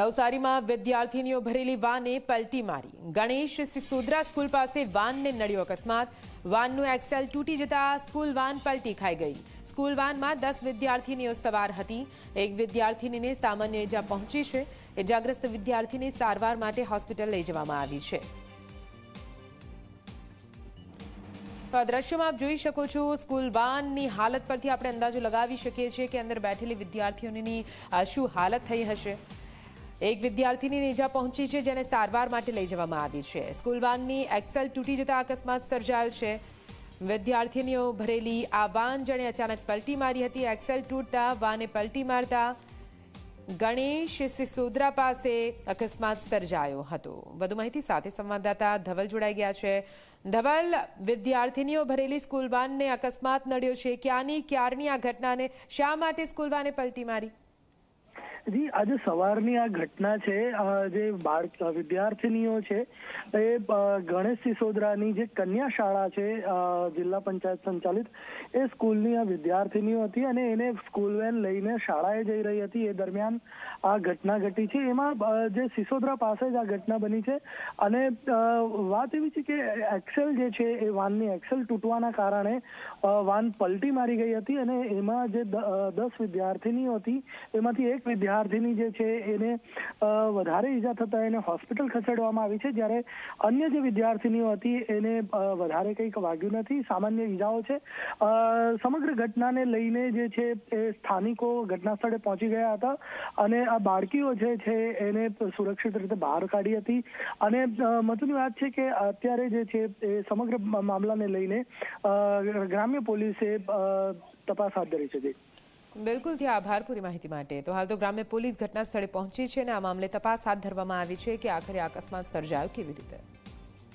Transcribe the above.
નવસારીમાં વિદ્યાર્થીનીઓ ભરેલી વાને પલટી મારી. ગણેશ સિસોદરા સ્કૂલ પાસે વાનને નડ્યો અકસ્માત. વાનનું એક્સેલ તૂટી જતા સ્કૂલ વાન પલટી ખાઈ ગઈ. સ્કૂલ વાનમાં દસ વિદ્યાર્થીનીઓ સવાર હતી. એક વિદ્યાર્થીનીને સામાન્ય ઇજા પહોંચી છે. ઇજાગ્રસ્ત વિદ્યાર્થીને સારવાર માટે હોસ્પિટલ લઈ જવામાં આવી છે. તો આ દ્રશ્યમાં આપ જોઈ શકો છો, સ્કૂલ વાનની હાલત પરથી આપણે અંદાજો લગાવી શકીએ છીએ કે અંદર બેઠેલી વિદ્યાર્થીઓની શું હાલત થઈ હશે. એક વિદ્યાર્થીની ઇજા પહોંચી છે, જેને સારવાર માટે લઈ જવામાં આવી છે. સ્કૂલ વાનની એક્સેલ તૂટી જતા અકસ્માત સર્જાયો છે. વિદ્યાર્થીનીઓ ભરેલી આ વાન જેણે અચાનક પલટી મારી હતી. એક્સેલ તૂટતા વાને પલટી મારતા ગણેશ સિસોદરા પાસે અકસ્માત સર્જાયો હતો. વધુ માહિતી સાથે સંવાદદાતા ધવલ જોડાઈ ગયા છે. ધવલ, વિદ્યાર્થીનીઓ ભરેલી સ્કૂલ વાનને અકસ્માત નડ્યો છે. ક્યાંની ક્યારની આ ઘટનાને શા માટે સ્કૂલ વાને પલટી મારી? જી, આજે સવારની આ ઘટના છે જે બાળ વિદ્યાર્થીનીઓ છે, એ ગણેશ સિસોદરાની જે કન્યા શાળા છે જિલ્લા પંચાયત સંચાલિત, એ સ્કૂલની આ વિદ્યાર્થીનીઓ હતી અને એને સ્કૂલ વેન લઈને શાળાએ જઈ રહી હતી. એ દરમિયાન આ ઘટના ઘટી છે. એમાં જે સિસોદરા પાસે જ આ ઘટના બની છે અને વાત એવી છે કે એક્સેલ જે છે, એ વાનની એક્સેલ તૂટવાના કારણે વાન પલટી મારી ગઈ હતી અને એમાં જે દસ વિદ્યાર્થીનીઓ હતી, એમાંથી એક વિદ્યાર્થીની જે છે એને વધારે ઈજા થતા એને હોસ્પિટલ ખસેડવામાં આવી છે. જ્યારે અન્ય જે વિદ્યાર્થીનીઓ હતી એને વધારે કંઈક વાગ્યું નથી. સામાન્ય ઈજાઓ છે. સમગ્ર ઘટનાને લઈને જે છે એ સ્થાનિકો ઘટના સ્થળે પહોંચી ગયા હતા અને આ બાળકીઓ જે છે એને સુરક્ષિત રીતે બહાર કાઢી હતી. અને મહત્વની વાત છે કે અત્યારે જે છે એ સમગ્ર મામલાને લઈને ગ્રામ્ય પોલીસે તપાસ હાથ ધરી છે બિલકુલ ત્યાં આભાર પૂરી માહિતી માટે. તો હાલ તો ગ્રામ્ય પોલીસ ઘટના સ્થળે પહોંચી છે અને આ મામલે તપાસ હાથ ધરવામાં આવી છે કે આખરે અકસ્માત સર્જાયો કેવી રીતે?